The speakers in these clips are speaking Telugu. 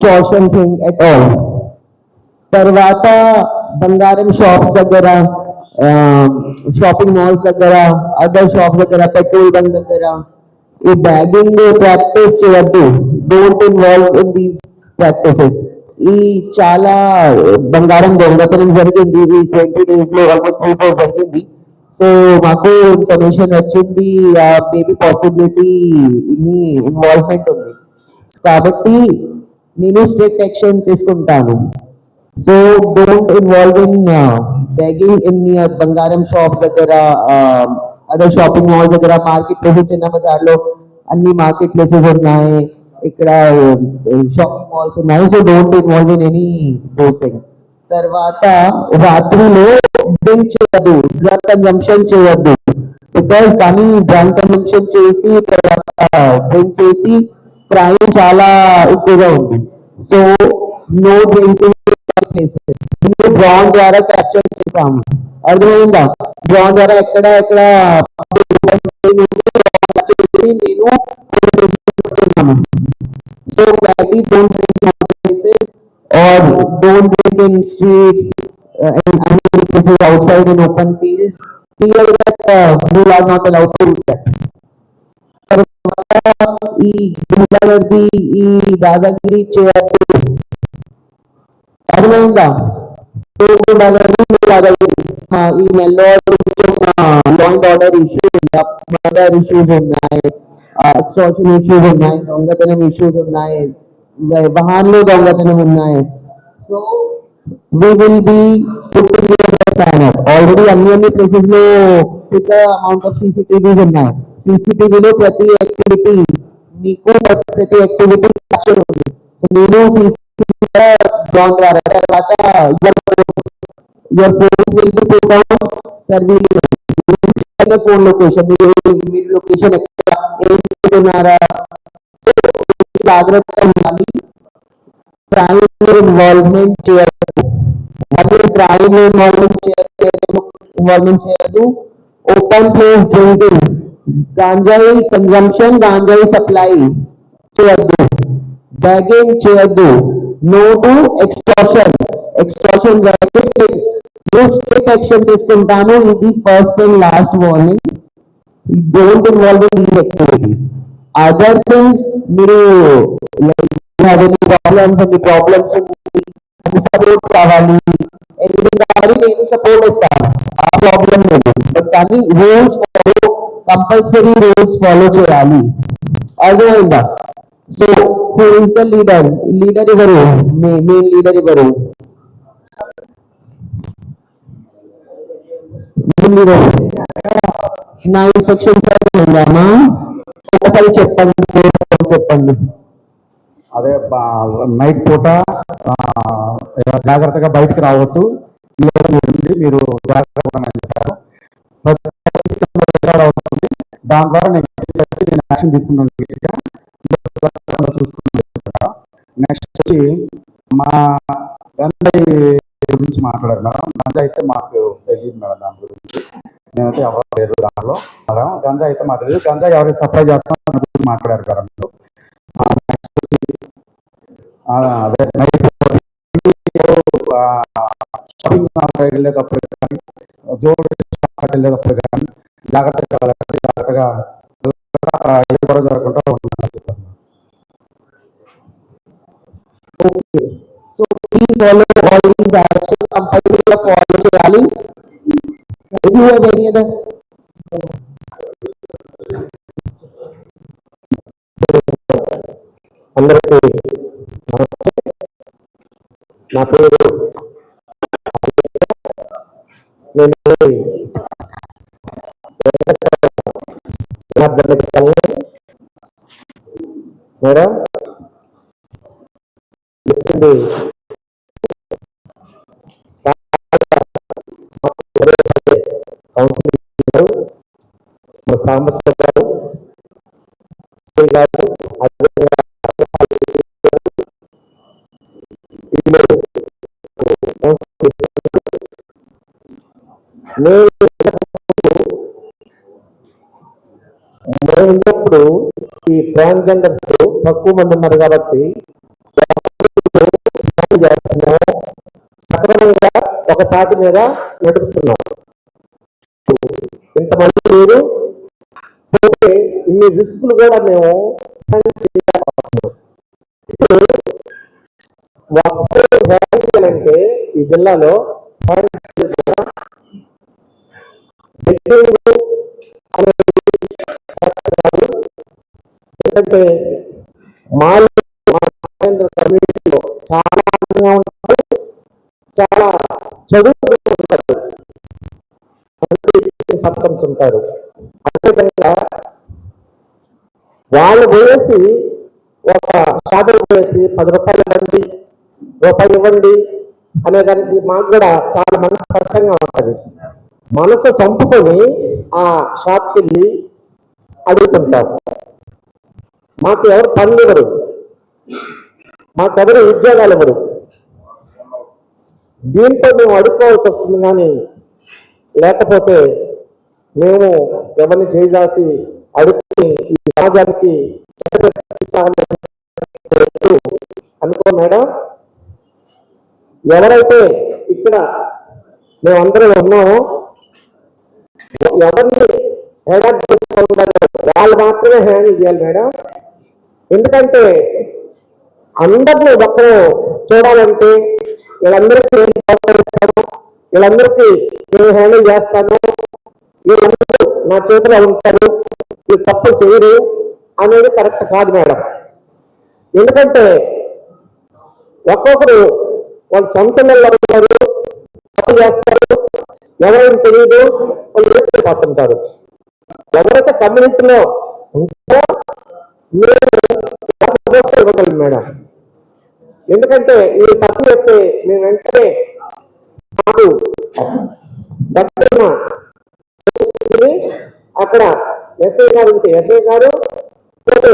extortion thing at all. తర్వాత బంగారం షాప్స్ దగ్గర షాపింగ్ మాల్స్ దగ్గర అదర్ షాప్స్ దగ్గర పెట్రోల్ బంక్ దగ్గర ఈ బ్యాగింగ్ ప్రాక్టీస్ చేయొద్దు don't involve in these practices ఈ చాలా బంగారం దొంగతనం జరిగింది ఈ ట్వంటీ డేస్ లో ఆల్మోస్ట్ త్రీ ఫోర్ జరిగింది సో మాకు ఇన్ఫర్మేషన్ వచ్చింది మేబీ పాసిబిలిటీ ఇన్ని ఇన్వాల్వ్మెంట్ ఉంది కాబట్టి నేను స్ట్రిక్ట్ యాక్షన్ తీసుకుంటాను. So don't involve in bagging in బంగారం షాప్స్ దగ్గర అదర్ షాపింగ్ మాల్స్ దగ్గర మార్కెట్ ప్లేసెస్ చిన్న బజార్లో అన్ని మార్కెట్ ప్లేసెస్ ఉన్నాయి. ఇక్కడ uh, షాపింగ్ మాల్స్ ఉన్నాయి. So don't involve in any those things తర్వాత రాత్రిలో డ్రింక్ చేయొద్దు. డ్రగ్ కన్జంప్షన్ చేయొద్దు. బికాస్ కానీ డ్రగ్ కన్జంప్షన్ చేసి తర్వాత డ్రింక్ చేసి క్రైమ్ చాలా ఎక్కువగా ఉంది. సో నో డ్రింకింగ్ ప్లేసెస్ నేను డ్రాన్ ద్వారా క్యాప్చర్ చేసాము అర్థమైందా డ్రాన్ ద్వారా ఎక్కడ ఎక్కడ నేను so maybe don't drink in other places or don't drink in streets uh, and unsafe places outside in open fields. Clear that uh, you are not allowed to do that. తర్వాత ఈ గుండాగర్ది ఈ దాదాగిరి చేయద్దు అర్థమైందా సో గుండాగర్ది దాదాగిరి ఆ, ఈ నెల్లూరు కొంచెం law and order issues murder issues ఉన్నాయి ఎక్స్ట్రాషన్ ఇష్యూస్ ఉన్నాయి దొంగతనం ఇష్యూస్ ఉన్నాయి వా- వాహనాలు దొంగతనం ఉన్నాయి so we will be putting it as a scanner. Already అన్ని అన్ని ప్లేసెస్ లో పెద్ద అమౌంట్ ఆఫ్ సీసీటీవీస్ ఉన్నాయి సీసీటీవీలో ప్రతి యాక్టివిటీ మీకు ప్రతి యాక్టివిటీ క్యాప్చర్ ఉంది. సో నేను సీసీటీవీ డ్రాన్ తర్వాత your phones will be put on surveillance phone location మీరు లొకేషన్ ఎక్కడ ఏం చేస్తున్నారా? సో జాగ్రత్తగా ఉండాలి. క్రైమ్ ఇన్వాల్వ్మెంట్ చేయదు మళ్ళీ ట్రాయింగ్ ఇన్వాల్వ్మెంట్ చేయదు ఇన్వాల్వ్మెంట్ చేయదు open place drinking గాంజాయి consumption గాంజాయి supply చేయొద్దు బ్యాగింగ్ చేయొద్దు no to extortion extortion strict action తీసుకుంటాను ఇది first and last warning don't involve in these activities other things మీరు లైక్ హ్యావ్ ఎనీ ప్రాబ్లమ్స్ ఎన్ని ప్రాబ్లమ్స్ ఉంది సపోర్ట్ కావాలి ఎనీథింగ్ కావాలి నేను సపోర్ట్ ఇస్తాను ఆ ప్రాబ్లం లేదు బట్ కానీ rules follow compulsory rules follow చేయాలి. అర్థమైందా? So who is the leader leader ఎవరు? మెయిన్ లీడర్ ఎవరు? మెయిన్ లీడర్ నా ఇన్స్ట్రక్షన్స్ ఉందామా ఒకసారి చెప్పండి చెప్పండి అదే నైట్ పూట జాగ్రత్తగా బయటికి రావద్దు. మీరు జాగ్రత్తగా చెప్పారు దాని ద్వారా నేను నేను యాక్షన్ తీసుకున్నాను చూసుకున్నాను నెక్స్ట్ వచ్చి మా గంజాయి గురించి మాట్లాడారు మేడం. గంజా అయితే మాకు తెలియదు మేడం దాని గురించి. నేనైతే ఎవరు లేరు దాంట్లో. మేడం గంజా అయితే మాకు తెలియదు. గంజా ఎవరికి సప్లై చేస్తాం దాని గురించి మాట్లాడారు మేడం మీరు. వచ్చి అదే షాపింగ్ మాల్ వెళ్ళేటప్పుడు కానీ జోడు షాప్ వెళ్ళేటప్పుడు కానీ జాగ్రత్తగా జాగ్రత్తగా ఏ గొడవ జరగకుండా ఉండాలని చెప్పారు okay so please follow all these direction కంపల్సరీగా ఫాలో చేయాలి. If you have any other అందరికీ నమస్తే. నా పేరు జనార్దన్ రెడ్డి కళ్యాణ్ మేడం చెప్పింది కౌన్సిలింగ్ ఇచ్చారు. మన సాంబశ్వర గారు శ్రీ గారు అదేవిధంగా వీళ్ళు కౌన్సిల్ చేస్తున్నారు. నేను ఉన్నప్పుడు ఈ ట్రాన్స్జెండర్స్ తక్కువ మంది ఉన్నారు కాబట్టి సక్రమంగా ఒక తాటి మీద నడుపుతున్నాం ఇంతమంది మీరు పోతే ఇన్ని రిస్కులు కూడా మేము ఇప్పుడు చేయాలంటే ఈ జిల్లాలో ఎందుకంటే మాల్ మా చాలా అందంగా ఉంటారు చాలా చదువుకుని ఉంటారు పర్సన్స్ ఉంటారు. అదేవిధంగా వాళ్ళు పోయేసి ఒక షాపుకి పోయేసి పది రూపాయలు ఇవ్వండి రూపాయలు ఇవ్వండి అనే దానికి మాకు కూడా చాలా మనసు కష్టంగా ఉంటుంది. మనసు చంపుకొని ఆ షాప్కి వెళ్ళి అడుగుతుంటాం మాకు ఎవరు పనులు ఇవ్వరు. మాకెవరు ఉద్యోగాలు ఇవ్వరు. దీంతో మేము అడుక్కోవాల్సి వస్తుంది కానీ లేకపోతే మేము ఎవరిని చేయాల్సి అడుక్కుని ఈ సమాజానికి అనుకో మేడం ఎవరైతే ఇక్కడ మేమందరం ఉన్నామో ఎవరిని హ్యాండ్ వాళ్ళు మాత్రమే హ్యాండిల్ చేయాలి మేడం. ఎందుకంటే అందరినీ ఒకరు చూడాలంటే వీళ్ళందరికీ నేను ప్రోత్సహిస్తాను వీళ్ళందరికీ నేను హ్యాండిల్ చేస్తాను. వీళ్ళందరూ నా చేతిలో ఉంటారు. ఈ తప్పులు చేయరు అనేది కరెక్ట్ కాదు మేడం. ఎందుకంటే ఒక్కొక్కరు వాళ్ళ సొంత ఇళ్ళలో ఉంటారు. తప్పులు చేస్తారు. ఎవరైనా తెలియదు వాళ్ళు వేసుకుపోతుంటారు ఎవరైతే కమ్యూనిటీలో ఉంటారో మీరు వాళ్ళకి ఇవ్వగలం మేడం. ఎందుకంటే ఈ తప్పు చేస్తే మేము వెంటనే మాకు అక్కడ ఎస్ఐ గారు ఉంటే ఎస్ఐ గారు పోతే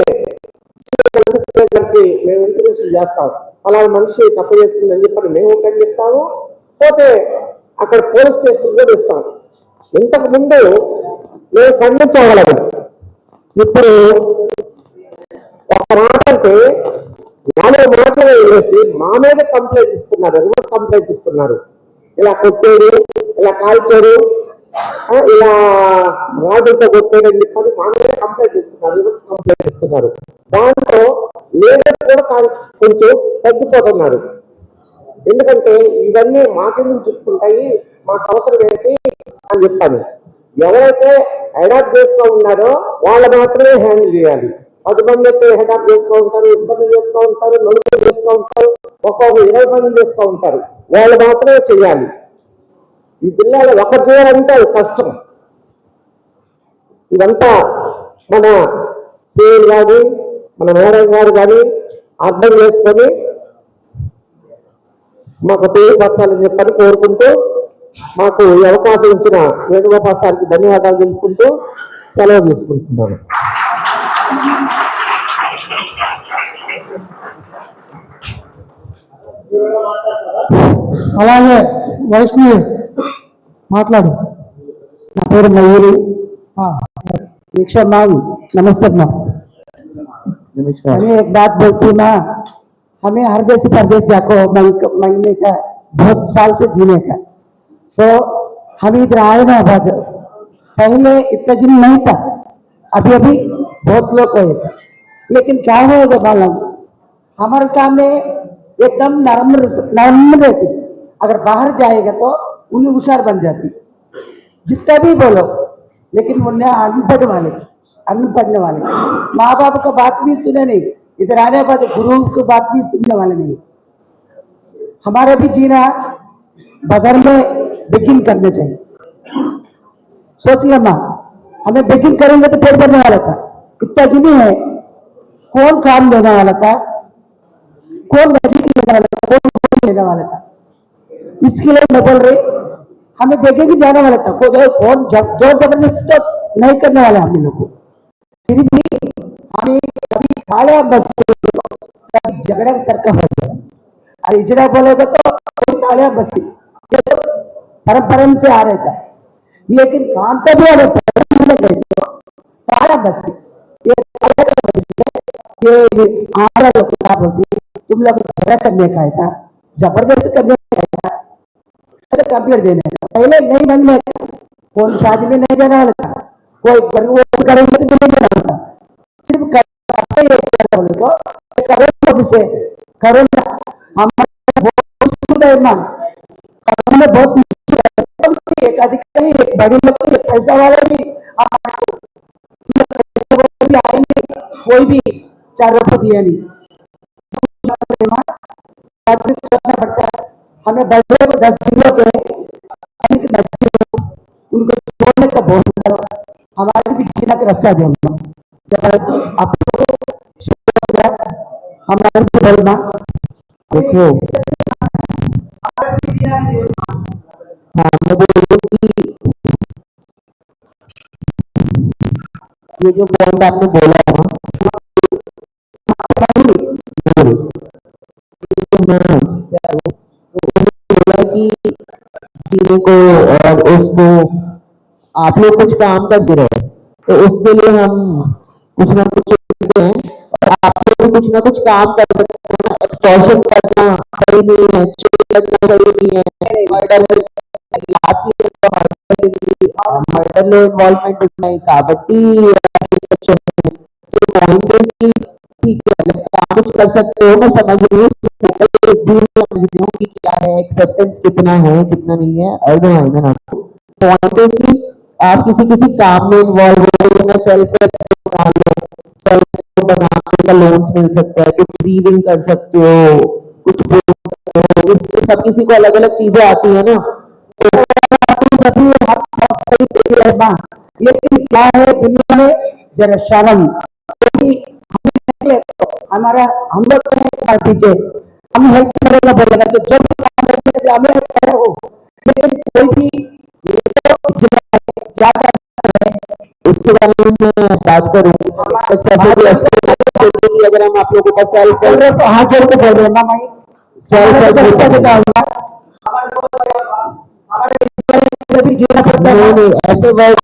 గారికి గారికి మేము ఇన్ఫర్మేషన్ చేస్తాం. అలా మనిషి తప్పు చేస్తుందని చెప్పని మేము ఖండిస్తాము. పోతే అక్కడ పోలీస్ స్టేషన్ కూడా ఇస్తాం. ఇంతకు ముందు మేము ఖండించగలము ఇప్పుడు ఒక మాట అంటే నాలుగు మాటలు వేసి మా మీద కంప్లైంట్ ఇస్తున్నారు రివర్స్ కంప్లైంట్ ఇస్తున్నారు. ఇలా కొట్టాడు ఇలా కాల్చాడు ఇలా రాడ్లతో కొట్టాడు అని చెప్పని మా మీద కంప్లైంట్ ఇస్తున్నారు రివర్స్ కంప్లైంట్ ఇస్తున్నారు. దాంట్లో లేడర్స్ కూడా కొంచెం తగ్గిపోతున్నారు. ఎందుకంటే ఇవన్నీ మాకెందుకు చెప్పుకుంటాయి? మాకు అవసరం ఏంటి? అని చెప్పాను. ఎవరైతే అడాప్ట్ చేస్తూ ఉన్నారో వాళ్ళు మాత్రమే హ్యాండిల్ చేయాలి. పది మంది అయితే హెడాప్ చేస్తూ ఉంటారు ఇబ్బంది చేస్తూ ఉంటారు నలుగురు చేస్తూ ఉంటారు ఒక్కొక్క ఇరవై మంది చేస్తూ ఉంటారు. వాళ్ళు మాత్రమే చేయాలి. ఈ జిల్లాలో ఒక చేయాలంటే అది కష్టం. ఇదంతా మన సిఎల్ కానీ మన మేడం గారు కానీ అర్థం చేసుకొని మాకు తెలియపరచాలని చెప్పని కోరుకుంటూ మాకు ఈ అవకాశం ఇచ్చిన వేణుగోపాల్ సార్కి ధన్యవాదాలు తెలుపుకుంటూ సెలవు తీసుకుంటున్నాను. అలాగే వైష్ణవి మాట్లాడు నా పేరు మయూరి हाँ दीक्षा मैम नमस्ते मैम నమస్కారం मैंने एक बात बोलती हूँ ना हमें हर देशी परदेश जाको मंग- मांगने का बहुत साल से जीने का सो हम इधर आए ना बाद पहले इतना जिन नहीं था अभी अभी बहुत लोग हुए थे लेकिन क्या होगा मालूम हमारे सामने एकदम नरम नरम रहती। अगर बाहर जाएगा तो उन्हें हुशार बन जाती। जितना भी बोलो, लेकिन उन्हें अनपढ़ वाले अनपढ़ने वाले। माँ बाप का बात भी सुने नहीं, इधर आने के बाद गुरु की बात भी सुनने वाले नहीं। हमारा भी जीना बदर में बिगिन करना चाहिए। सोच लेना हमें बिगिन करेंगे तो पेट भरने वाला था। जिनी है कौन काम देने वाला था? कौन नजीक लेने वाला था? कौन कौन लेने वाला था? इसके लिए मैं बोल रही हमें देखे कि जाने वाला था। को कौन जब ज़ोर ज़बरदस्ती तो नहीं करने वाले हम लोग को। फिर भी हमें कभी खाया बस कभी झगड़ा सरका हो जाए और इजड़ा बोलेगा तो तालियाँ बस्ती ये तो परंपरा से आ रहे थे। लेकिन काम तो भी अगर में गए तुम लोग झगड़ा करने का है ज़बरदस्ती करने का है कंप्लीट देने का पहले नहीं बनने का कौन शादी में नहीं जाना था कोई वो करेंगे तो नहीं जाना वाला सिर्फ़ ही तो करो जिसे करो ना हमारे बहुत है है एक अधिकारी एक बड़ी लोग पैसा वाला भी कोई भी चार रुपये दिया नहीं। पड़ता है हमें बड़े को दस जिलों के उनको छोड़ने का बहुत करो हमारे भी जीना का रास्ता दे हमारे भी बोलना। देखो हाँ ये जो पॉइंट आपने बोला बोला कि चीनी को और उसको आप लोग कुछ काम करते रहे तो उसके लिए हम कुछ ना कुछ हैं और आप लोग भी कुछ ना कुछ काम कर सकते हैं एक्सटॉर्शन करना सही नहीं है चोरी करना सही नहीं है मर्डर लास्ट ईयर मर्डर में इन्वॉल्वमेंट नहीं था काबटी पॉइंट इज़ की कुछ कर सकते हो, मैं समझ रही हूँ कि क्या है एक्सेप्टेंस कितना है, कितना नहीं है अर्ध है ना पॉइंट कि आप किसी किसी काम में इन्वॉल्व हो गए ना सेल्फ बना के लोन्स मिल सकता है, कुछ डीलिंग कर सकते हो, कुछ बोल सकते हो इसमें सब किसी को अलग अलग चीज़ें आती है ना। जब भी आप बहुत सही सही लेकिन क्या है, दुनिया में जरा शर्म हमारा तो हम लोग पार्टी से हम हेल्प करेगा बोलेगा तो जब हमें है वो। लेकिन कोई भी क्या उसके बारे में बात करूँ तो अगर हम आप लोगों का सेल्फ हेल्प तो हाँ ज़ोर को बोल रहे तो ना भाई? सेल्फ हेल्प हमारे जीना ऐसे वर्ग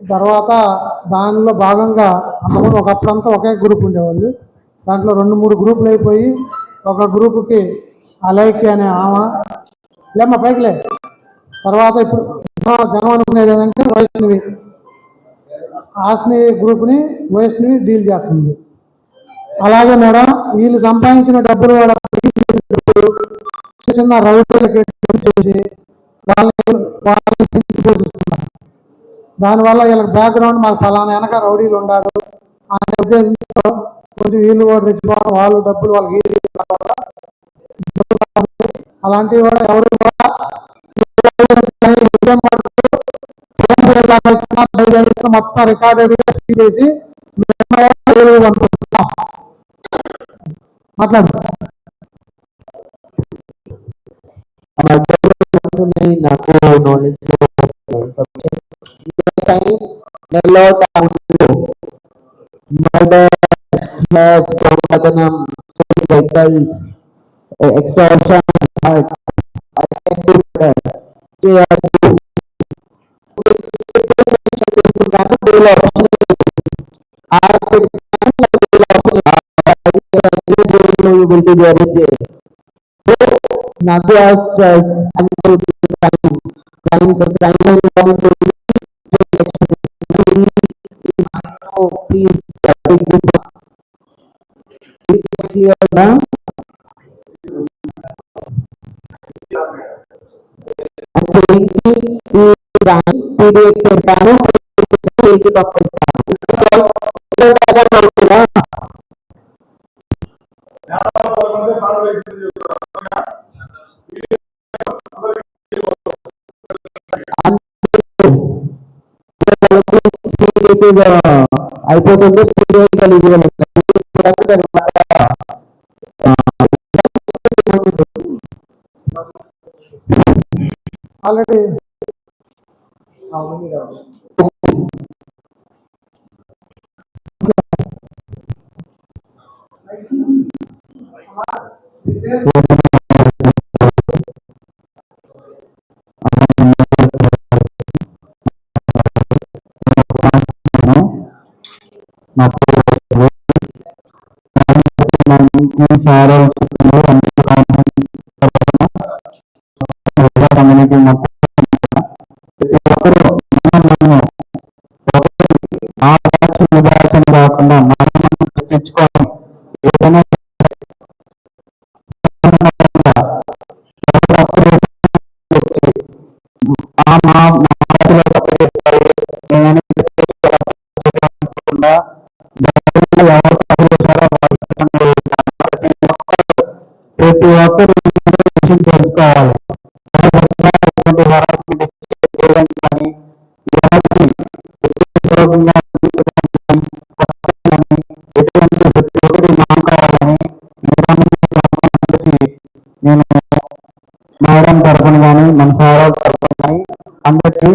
తర్వాత దానిలో భాగంగా అంతకుముందు ఒకప్పుడంతా ఒకే గ్రూప్ ఉండేవాళ్ళు. దాంట్లో రెండు మూడు గ్రూపులు అయిపోయి ఒక గ్రూపుకి అలైకి అనే ఆమె. లేమ్మా పైకిలే తర్వాత ఇప్పుడు జనం అనుకునేది ఏంటంటే వైష్ణవి. ఆశ్ని గ్రూప్ని వైష్ణవి డీల్ చేస్తుంది. అలాగే మేడం వీళ్ళు సంపాదించిన డబ్బులు వాళ్ళ చిన్న చిన్న చేసి వాళ్ళని వాళ్ళని పోషిస్తున్నారు దానివల్ల వీళ్ళకి బ్యాక్గ్రౌండ్ మాకు ఫలానా వెనక రౌడీలు ఉండాలి అనే ఉద్దేశంతో కొంచెం వీళ్ళు కూడా తెచ్చిపోవడం వాళ్ళు డబ్బులు వాళ్ళకి ఈజీ అలాంటివి కూడా ఎవరు కూడా మొత్తం రికార్డెడ్ చేసి పంపిస్తున్నాం మాట్లాడు. నాకు knowledge time the Lord out window. Murder, theft, propaganum, stolen vehicles, extortion, hurt, attempt to murder, JR2. You will be there in jail. So, Nadia stress and crime, crime, crime, crime, crime, So please take this up. Is it clear now? Period करता हूँ के वापस This is a అయిపోతుంది పీడిఎఫ్ ఎలిజిబుల్ ఆల్రెడీ నా కమ్యూనిటీ మొత్తం ప్రతి ఒక్కరూ మనం ఆ భాష కాకుండా మనం చర్చించుకోవడం ఏదైనా ఎవరు విషయం తెలుసుకోవాలి నేను మేడం కానీ మన సారా తరపున కానీ అందరికీ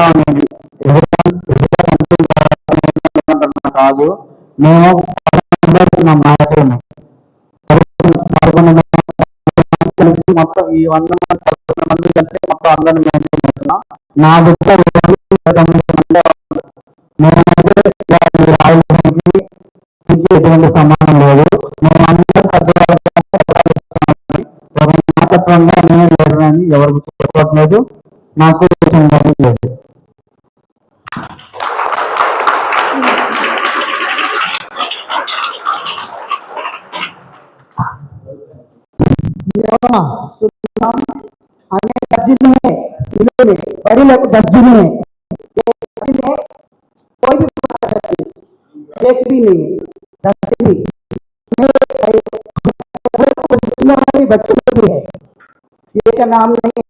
గతంలో కాదు. మేము మా కలిసి మొత్తం ఈ వంద మంది కలిసి మొత్తం అందరిని మెయింటైన్ చేస్తున్నాం. నా దగ్గర ఎటువంటి సంబంధం లేదు. మేము అందరం పెద్దవాళ్ళకి ఒక నేను లేదని ఎవరికి చెప్పట్లేదు. నాకు हमें दस ज़िले में बड़े लोग दस कोई भी सकते एक भी नहीं दस बच्चों को भी है ये का नाम नहीं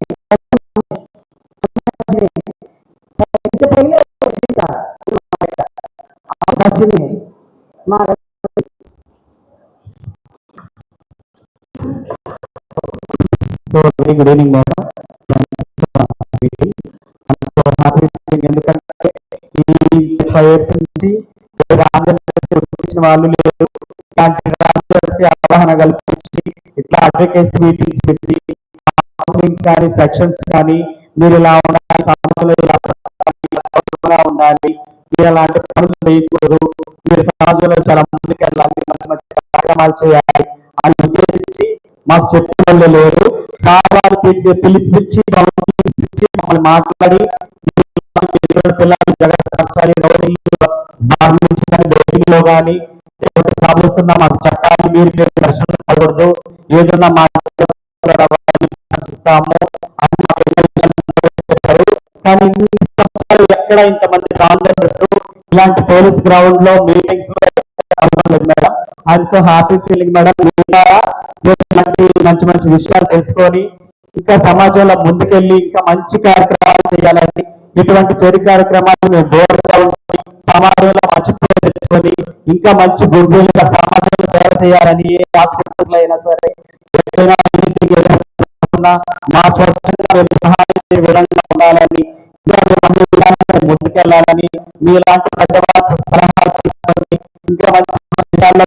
గుడ్ ఈవినింగ్ మేడం ఎందుకంటే ఈ ఫైవ్ ఇయర్స్ నుంచి చూపించిన వాళ్ళు లేరు ఇలాంటి ట్రాన్స్ఫర్స్ అవగాహన కల్పించి ఇట్లా అడ్వకేసీ మీటింగ్స్ పెట్టి కౌన్సిలింగ్స్ కానీ సెక్షన్స్ కానీ మీరు ఇలా ఉండాలి సమస్యలు ఇలా ఉండాలి మీరు అలాంటి పనులు చేయకూడదు మీరు సమాజంలో చాలా ముందుకు వెళ్ళాలి మంచి మంచి కార్యక్రమాలు చేయాలి అని ఉద్దేశించి మాకు చెప్పి వాళ్ళు లేరు సార్ పిలిచి పిలిచి ఇచ్చి మమ్మల్ని మాట్లాడి ఇద్దరు పిల్లలు జాగ్రత్త పరచాలి లో కానీ ప్రాబ్లమ్స్ ఉన్నా మాకు మీరు మీరు దర్శనం పడకూడదు ఏదన్నా మా చెప్పారు కానీ ఎక్కడ ఇంతమంది ట్రాన్స్జెండర్స్ ఇలాంటి పోలీస్ గ్రౌండ్లో మీటింగ్స్లో madam. I'm so happy feeling madam. మంచి మంచి విషయాలు తెలుసుకొని ఇంకా సమాజంలో ముందుకెళ్ళి ఇంకా మంచి కార్యక్రమాలు చేయాలని ఇటువంటి చెడు కార్యక్రమాలు మేము దూరంగా ఉండి సమాజంలో మంచి పేరు తెచ్చుకొని ఇంకా మంచి గుర్బులుగా సమాజంలో సేవ చేయాలని ఏ హాస్పిటల్స్ అయినా సరే ఎక్కడైనా మా స్వచ్ఛంగా మేము సహాయం చేసే విధంగా ఉండాలని ముందుకెళ్ళాలని మీలాంటి పెద్దవాళ్ళ సలహాలు తీసుకొని ఇంకా మంచి విషయాల్లో